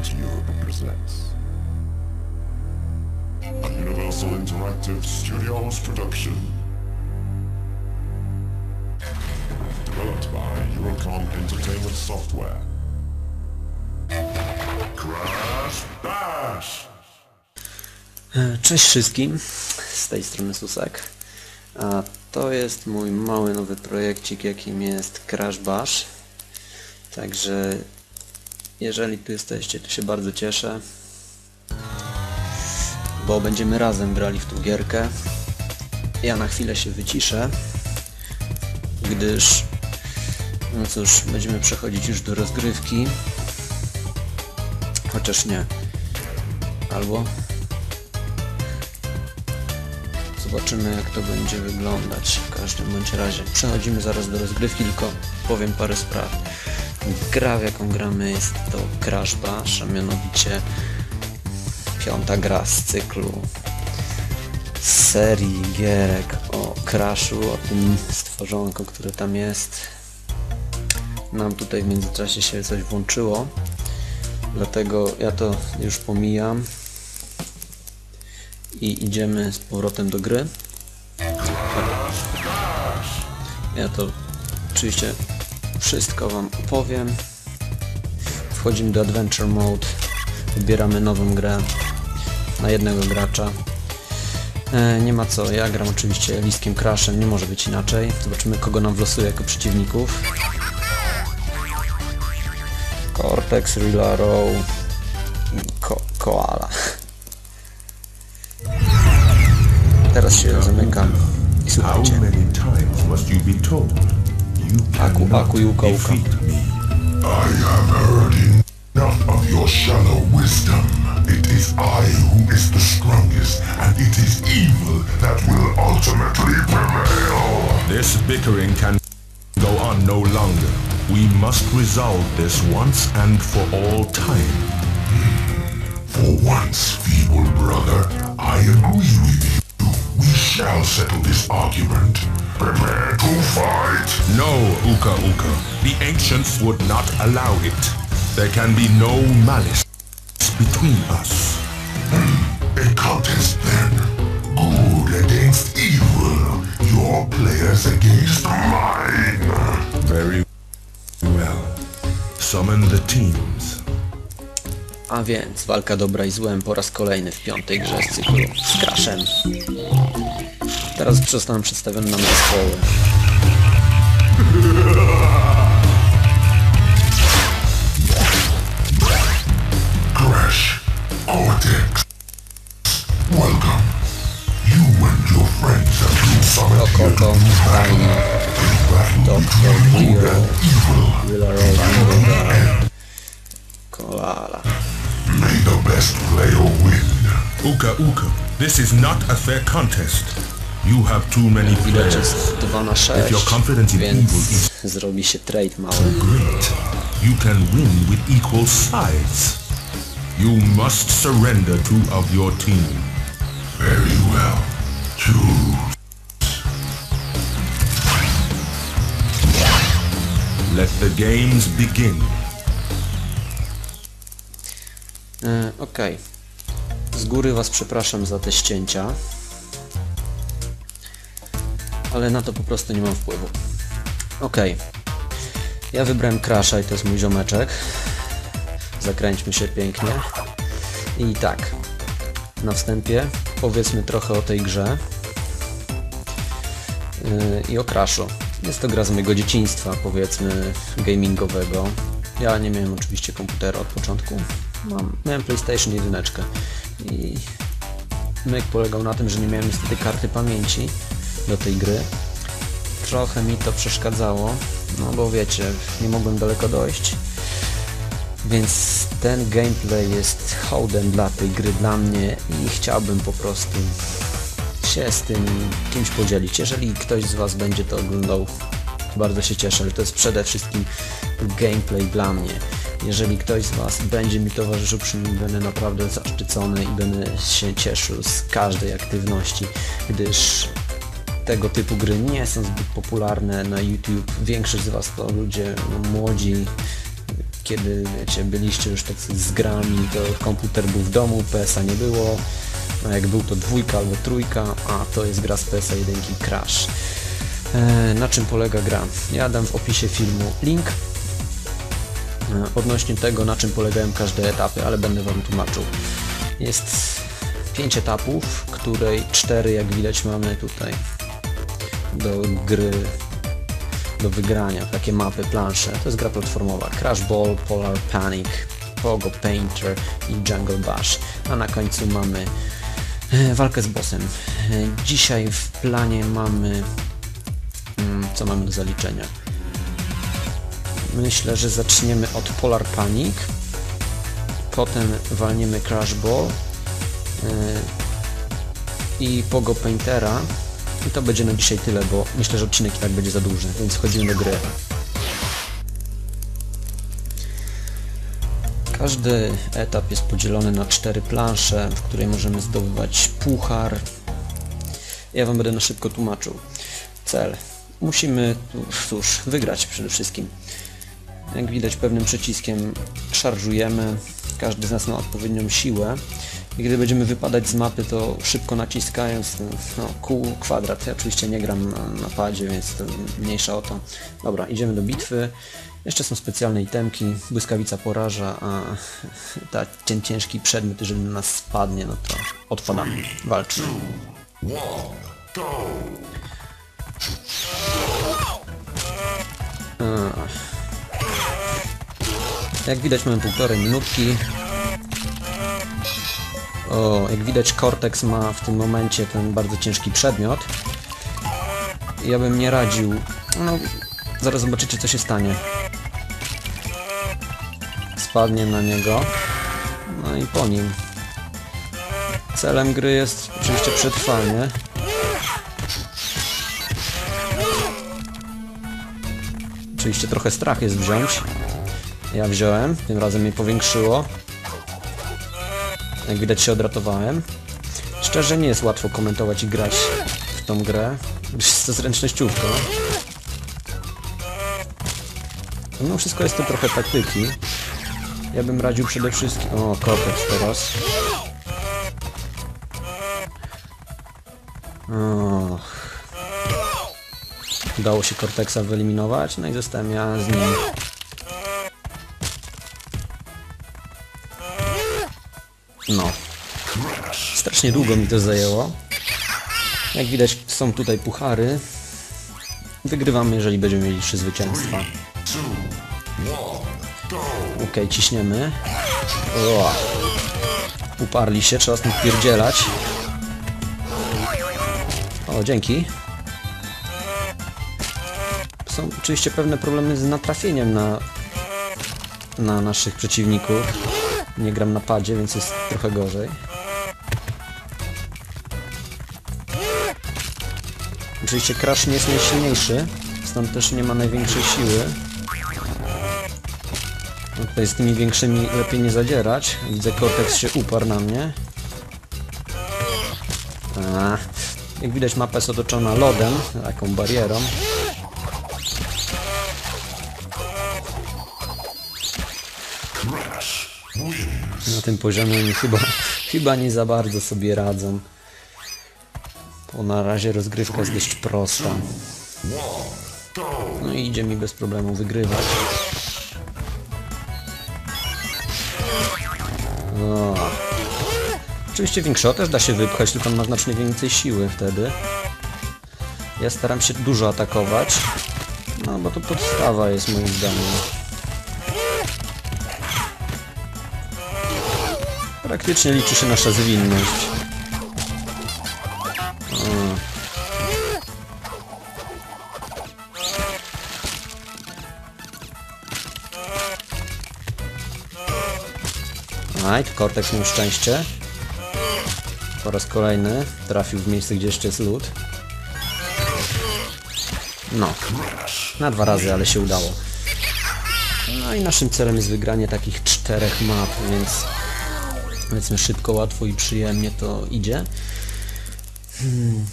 Games Europe presents a Universal Interactive Studios production. Developed by Eurocom Entertainment Software. Crash Bash! E, Cześć wszystkim, z tej strony Susek. A to jest mój mały nowy projekcik, jakim jest Crash Bash. Także jeżeli tu jesteście, to się bardzo cieszę. Bo będziemy razem grali w tą gierkę. Ja na chwilę się wyciszę, gdyż no cóż, będziemy przechodzić już do rozgrywki. Chociaż nie. Albo Zobaczymy jak to będzie wyglądać w każdym bądź razie. Przechodzimy zaraz do rozgrywki, tylko powiem parę spraw. Gra w jaką gramy jest to Crash Bash, a mianowicie piąta gra z cyklu serii gierek o Crashu, o tym stworzonku, które tam jest. Nam tutaj w międzyczasie się coś włączyło, dlatego ja to już pomijam i idziemy z powrotem do gry. Ja to oczywiście wszystko Wam opowiem. Wchodzimy do Adventure Mode, wybieramy nową grę na jednego gracza. E, nie ma co, ja gram oczywiście listkiem Crashem, nie może być inaczej. Zobaczymy kogo nam wlosuje jako przeciwników. Cortex, i Ko Koala. Teraz się zamykam i słuchajcie. Many times must you be told? Aku, aku, yuka, uka. me. I have heard enough of your shallow wisdom. It is I who is the strongest, and it is evil that will ultimately prevail. This bickering can go on no longer. We must resolve this once and for all time. For once, feeble brother, I agree with you. We shall settle this argument. Prepare to fight. No, Uka Uka. The ancients would not allow it. There can be no malice between us. Hmm. A contest then. Good against evil. Your players against mine. Very well. Summon the teams. A więc walka dobra i złem po raz kolejny w piątej grze z cyklu z Crashem. Teraz zostaną przedstawione nam zespoły. Crash. Cortex. Welcome. You and your friends have been summoned here Okoko, Tiny, Doctor, Dio, Willa Rose, Kolala. May the best player win. Uka Uka, this is not a fair contest. You have too many players. jest 2 na 6, If you're confident in evil, zrobi się trade mały. Great. You can win with equal sides. You must surrender two of your team. Very well. Choose. Let the games begin. E, Okej. Z góry Was przepraszam za te ścięcia. Ale na to po prostu nie mam wpływu. Okej. Ja wybrałem Crasha i to jest mój ziomeczek. Zakręćmy się pięknie. I tak. Na wstępie powiedzmy trochę o tej grze. Yy, I o Crashu. Jest to gra z mojego dzieciństwa, powiedzmy, gamingowego. Ja nie miałem oczywiście komputera od początku. Mam, miałem PlayStation 1 i myk polegał na tym, że nie miałem niestety karty pamięci do tej gry. Trochę mi to przeszkadzało, no bo wiecie, nie mogłem daleko dojść. Więc ten gameplay jest hołdem dla tej gry dla mnie i chciałbym po prostu się z tym kimś podzielić. Jeżeli ktoś z Was będzie to oglądał, bardzo się cieszę, ale to jest przede wszystkim gameplay dla mnie. Jeżeli ktoś z Was będzie mi towarzyszył przy nim, będę naprawdę zaszczycony i będę się cieszył z każdej aktywności, gdyż tego typu gry nie są zbyt popularne na YouTube. Większość z Was to ludzie młodzi, kiedy wiecie, byliście już tacy z grami, to komputer był w domu, PS-a nie było, a jak był to dwójka albo trójka, a to jest gra z PS-a 1 Crash. E, na czym polega gra? Ja dam w opisie filmu link odnośnie tego, na czym polegają każde etapy, ale będę Wam tłumaczył. Jest 5 etapów, której 4 jak widać mamy tutaj do gry do wygrania, takie mapy, plansze. To jest gra platformowa. Crash Ball, Polar Panic, Pogo Painter i Jungle Bash. A na końcu mamy e, walkę z bossem. E, Dzisiaj w planie mamy... mm, Co mamy do zaliczenia? Myślę, że zaczniemy od Polar Panic. Potem walniemy Crash Ball. e, I Pogo Paintera. I to będzie na dzisiaj tyle, bo myślę, że odcinek i tak będzie za duży, więc wchodzimy do gry. Każdy etap jest podzielony na cztery plansze, w której możemy zdobywać puchar. Ja Wam będę na szybko tłumaczył. Cel. Musimy, cóż, wygrać przede wszystkim. Jak widać pewnym przyciskiem szarżujemy. Każdy z nas ma odpowiednią siłę. I gdy będziemy wypadać z mapy, to szybko naciskając no, kół, kwadrat. Ja oczywiście nie gram na, na padzie, więc to mniejsza o to. Dobra, idziemy do bitwy. Jeszcze są specjalne itemki. Błyskawica poraża, a ta, ten ciężki przedmiot, jeżeli na nas spadnie, no to odpadamy. Walczymy. Jak widać mamy półtorej minutki. O, jak widać Cortex ma w tym momencie ten bardzo ciężki przedmiot. Ja bym nie radził. No, zaraz zobaczycie co się stanie. Spadnie na niego. No i po nim. Celem gry jest oczywiście przetrwanie. Oczywiście trochę strach jest wziąć. Ja wziąłem, tym razem mnie powiększyło. Jak widać się odratowałem. Szczerze nie jest łatwo komentować i grać w tą grę, jest to zręcznościówka. Mimo wszystko jest to trochę taktyki. Ja bym radził przede wszystkim... O, Cortex teraz. Och. Udało się Cortexa wyeliminować, no i zostałem ja z nim. No. Strasznie długo mi to zajęło. Jak widać są tutaj puchary. Wygrywamy, jeżeli będziemy mieli trzy zwycięstwa. Okej, ciśniemy. O. Uparli się, trzeba stąd pierdzielać. O, dzięki. Są oczywiście pewne problemy z natrafieniem na, na naszych przeciwników. Nie gram na padzie, więc jest trochę gorzej. Oczywiście Crash nie jest najsilniejszy, stąd też nie ma największej siły. No tutaj z tymi większymi lepiej nie zadzierać. Widzę, Cortex się uparł na mnie. A, jak widać mapa jest otoczona lodem, taką barierą. Na tym poziomie oni chyba, chyba nie za bardzo sobie radzą. Bo na razie rozgrywka jest dość prosta. No i idzie mi bez problemu wygrywać. Oczywiście większego też da się wypchać, tylko on ma znacznie więcej siły wtedy. Ja staram się dużo atakować. No bo to podstawa jest moim zdaniem. Praktycznie liczy się nasza zwinność. Aj, tu Cortex miał szczęście. Po raz kolejny trafił w miejsce, gdzie jeszcze jest lód. No, na dwa razy, ale się udało. No i naszym celem jest wygranie takich czterech map, więc powiedzmy szybko, łatwo i przyjemnie to idzie. Hmm.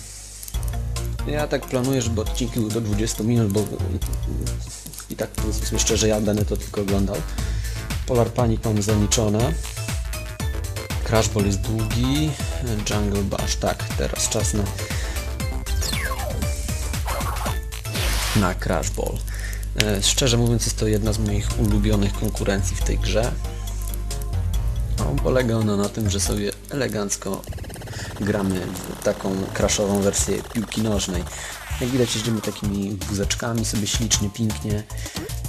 Ja tak planuję, żeby odcinki były do 20 minut, bo i tak powiedzmy szczerze, ja będę to tylko oglądał. Polar Panic mam zaliczone. Crash Ball jest długi. Jungle Bash, tak, teraz czas na na Crash Ball. E, Szczerze mówiąc jest to jedna z moich ulubionych konkurencji w tej grze. Polega ona na tym, że sobie elegancko gramy w taką crashową wersję piłki nożnej. Jak widać jeździmy takimi wózeczkami sobie ślicznie, pięknie.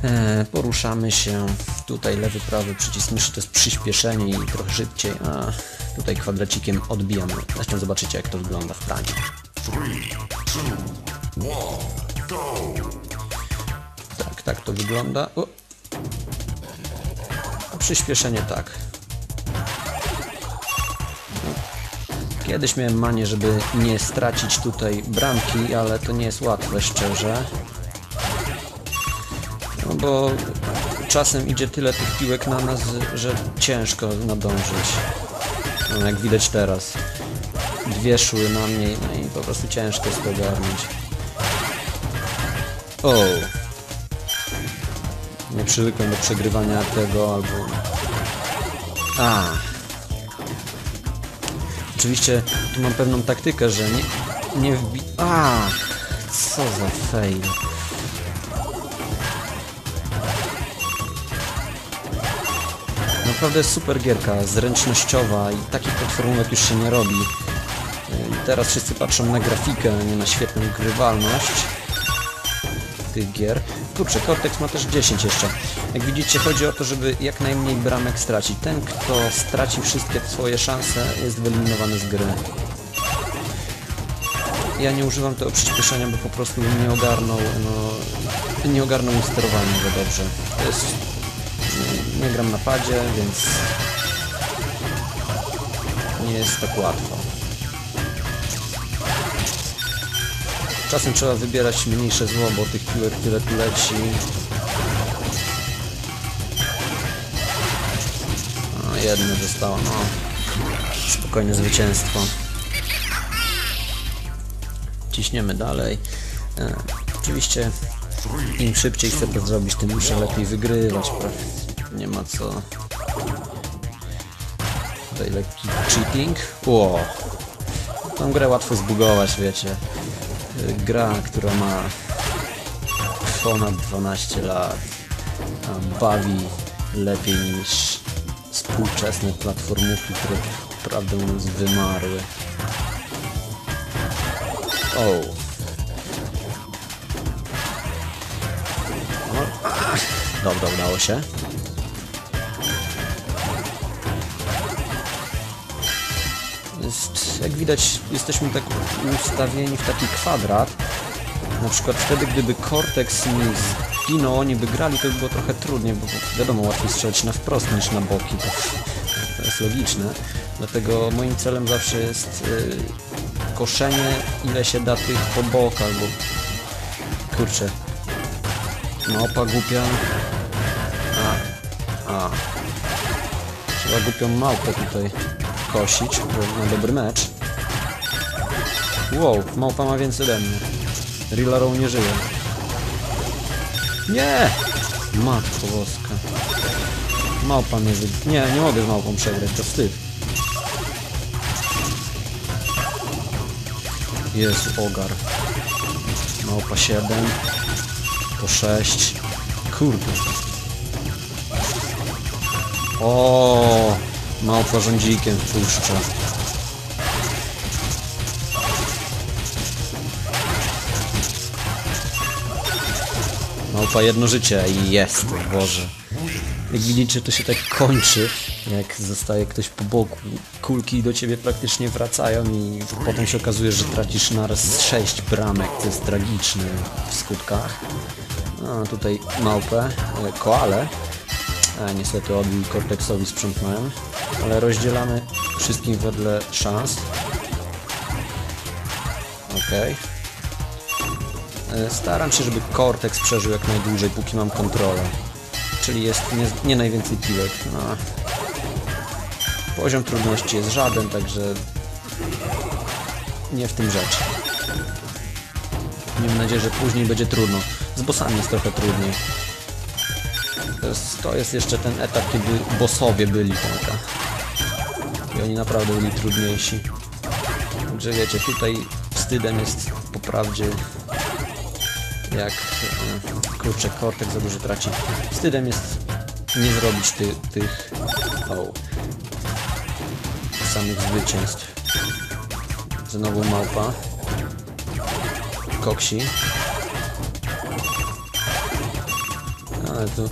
E, poruszamy się. Tutaj lewy, prawy przycisk myszy to jest przyspieszenie i trochę szybciej, a tutaj kwadracikiem odbijamy. Zresztą zobaczycie jak to wygląda w praniu. Tak, tak to wygląda. O. Przyspieszenie tak. Kiedyś miałem manię, żeby nie stracić tutaj bramki, ale to nie jest łatwe, szczerze. No bo czasem idzie tyle tych piłek na nas, że ciężko nadążyć. No, jak widać teraz. Dwie szły na mnie, no i po prostu ciężko jest to ogarnąć. O! Nie przywykłem do przegrywania tego albo... A. Oczywiście tu mam pewną taktykę, że nie, nie wbi... A, co za fail. Naprawdę super gierka, zręcznościowa i takich platformówek już się nie robi. Yy, Teraz wszyscy patrzą na grafikę, a nie na świetną grywalność tych gier. Kurczę, Cortex ma też 10 jeszcze. Jak widzicie, chodzi o to, żeby jak najmniej bramek stracić. Ten, kto straci wszystkie swoje szanse, jest wyeliminowany z gry. Ja nie używam tego przyspieszenia, bo po prostu nie ogarnął, no, nie ogarnął sterowania za dobrze. To jest, nie, nie gram na padzie, więc nie jest tak łatwo. Czasem trzeba wybierać mniejsze zło, bo tych piłek tyle tu leci. A, jedno zostało, no. Spokojne zwycięstwo. Ciśniemy dalej. E, oczywiście im szybciej chcę to zrobić, tym muszę lepiej wygrywać. Nie ma co. Tutaj lekki cheating. Ło. Tą grę łatwo zbugować, wiecie. Gra, która ma ponad 12 lat, a bawi lepiej niż współczesne platformówki, które prawdę mówiąc wymarły. O. Dobra, udało się. Widać, jesteśmy tak ustawieni w taki kwadrat. Na przykład wtedy, gdyby Cortex mi zginął, oni by grali, to by było trochę trudniej, bo wiadomo, łatwiej strzelać na wprost niż na boki. To, to jest logiczne. Dlatego moim celem zawsze jest y, koszenie, ile się da tych po bokach, bo kurczę, małpa głupia. A, a. Trzeba głupią małpę tutaj kosić, bo ma dobry mecz. Wow, małpa ma więcej ode mnie. Rillarą nie żyje. Nie! Matko boska. Małpa mnie wy... Nie, nie mogę z małpą przegrać, to wstyd. Jest ogar. Małpa 7. Po 6. Kurde. O, Małpa rządzikiem wpuszcza. Małpa jedno życie i jest, Boże. Jak widzicie, to się tak kończy, jak zostaje ktoś po boku. Kulki do ciebie praktycznie wracają i potem się okazuje, że tracisz naraz 6 bramek, co jest tragiczne w skutkach. A tutaj małpę, e, koale. A niestety odbił Cortexowi sprzątnąłem, ale rozdzielamy wszystkim wedle szans. Okej. E, Staram się, żeby Cortex przeżył jak najdłużej, póki mam kontrolę. Czyli jest nie, nie najwięcej piłek. No. Poziom trudności jest żaden, także nie w tym rzecz. Miejmy nadzieję, że później będzie trudno. Z bossami jest trochę trudniej. to jest, to jest jeszcze ten etap, kiedy bossowie byli taka. I oni naprawdę byli trudniejsi. Także wiecie, tutaj wstydem jest po prawdzie jak e, kurczę kortek za dużo traci. Wstydem jest nie zrobić ty, tych o, samych zwycięstw. Znowu małpa. Koksi. Ale tu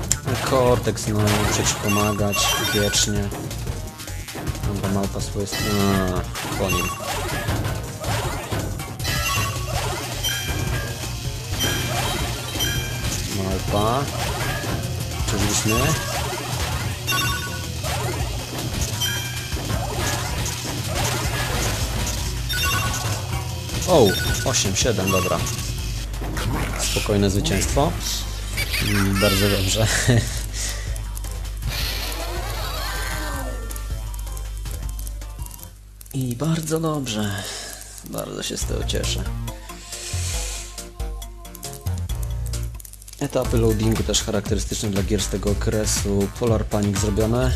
Cortex, no muszę ci pomagać wiecznie. Dobra, małpa swoje... A. Małpa. Czyżbyśmy? O, 8, 7, dobra. Spokojne zwycięstwo. Mm, Bardzo dobrze. I bardzo dobrze. Bardzo się z tego cieszę. Etapy loadingu też charakterystyczne dla gier z tego okresu. Polar Panic zrobione.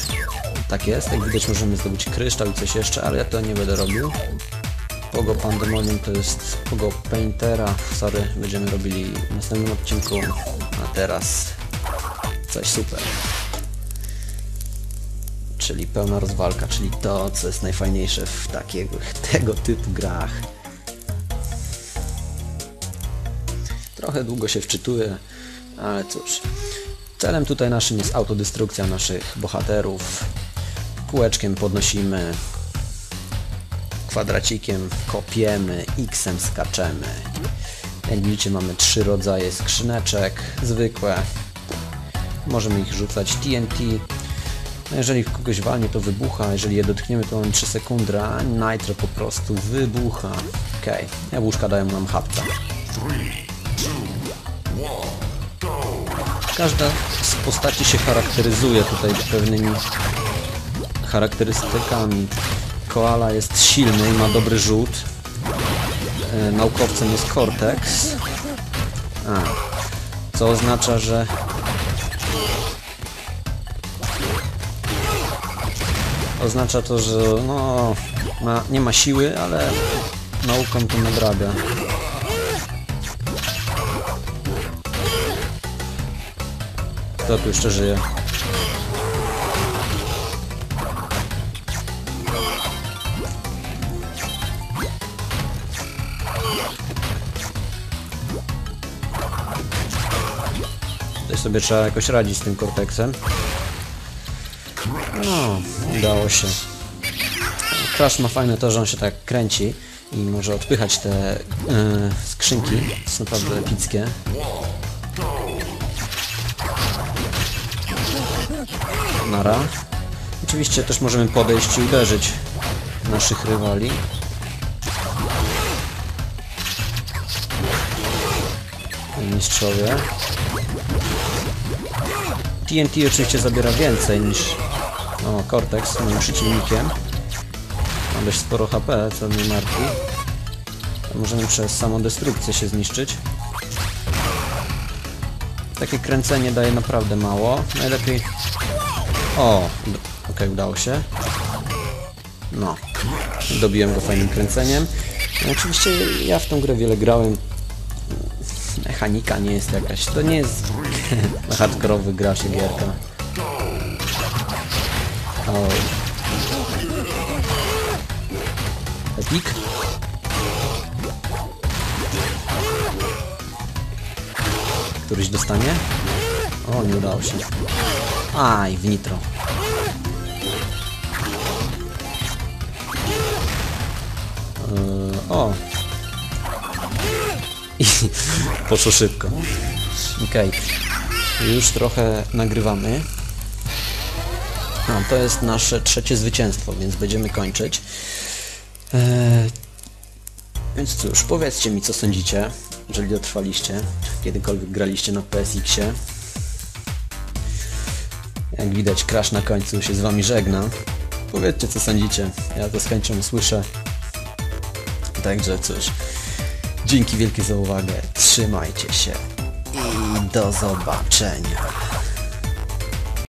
Tak jest, jak widać możemy zdobyć kryształ i coś jeszcze, ale ja to nie będę robił. Pogo Pandemonium to jest Pogo Paintera. Sorry, będziemy robili w następnym odcinku. A teraz coś super. Czyli pełna rozwalka, czyli to, co jest najfajniejsze w takiego, tego typu grach. Trochę długo się wczytuję, ale cóż. Celem tutaj naszym jest autodestrukcja naszych bohaterów. Kółeczkiem podnosimy, kwadracikiem kopiemy, x-em skaczemy. Jak widzicie mamy trzy rodzaje skrzyneczek, zwykłe. Możemy ich rzucać TNT. No jeżeli kogoś walnie to wybucha, jeżeli je dotkniemy to mamy 3 sekundy, a Nitro po prostu wybucha. Okej, okay. jabłuszka dają nam hapta. Każda z postaci się charakteryzuje tutaj pewnymi charakterystykami. Koala jest silny i ma dobry rzut. E, naukowcem jest Cortex. A, co oznacza, że oznacza to, że no, ma, nie ma siły, ale nauką to nadrabia. Tu jeszcze żyje? Tutaj sobie trzeba jakoś radzić z tym korteksem. No, udało się. Crash ma fajne to, że on się tak kręci i może odpychać te yy, skrzynki. To są naprawdę epickie. Nara. Oczywiście też możemy podejść i uderzyć naszych rywali. Mistrzowie. TNT oczywiście zabiera więcej niż o, Cortex, moim przeciwnikiem. Ma dość sporo HP, co mnie martwi. Możemy przez samą destrukcję się zniszczyć. Takie kręcenie daje naprawdę mało. Najlepiej... O! Ok, udało się. No. Dobiłem go fajnym kręceniem. No, oczywiście ja w tą grę wiele grałem. Mechanika nie jest jakaś... To nie jest hardkorowy gracz gierka. O. Epic. Któryś dostanie? O, nie udało się. Aj, w nitro. Eee, o. Poszło szybko. Okej. Okay. Już trochę nagrywamy. No, to jest nasze trzecie zwycięstwo, więc będziemy kończyć. Eee, więc cóż, powiedzcie mi, co sądzicie, jeżeli dotrwaliście, kiedykolwiek graliście na PSX-ie. Jak widać, Crash na końcu się z wami żegna. Powiedzcie, co sądzicie, ja to z chęcią usłyszę. Także cóż, dzięki wielkie za uwagę, trzymajcie się i do zobaczenia.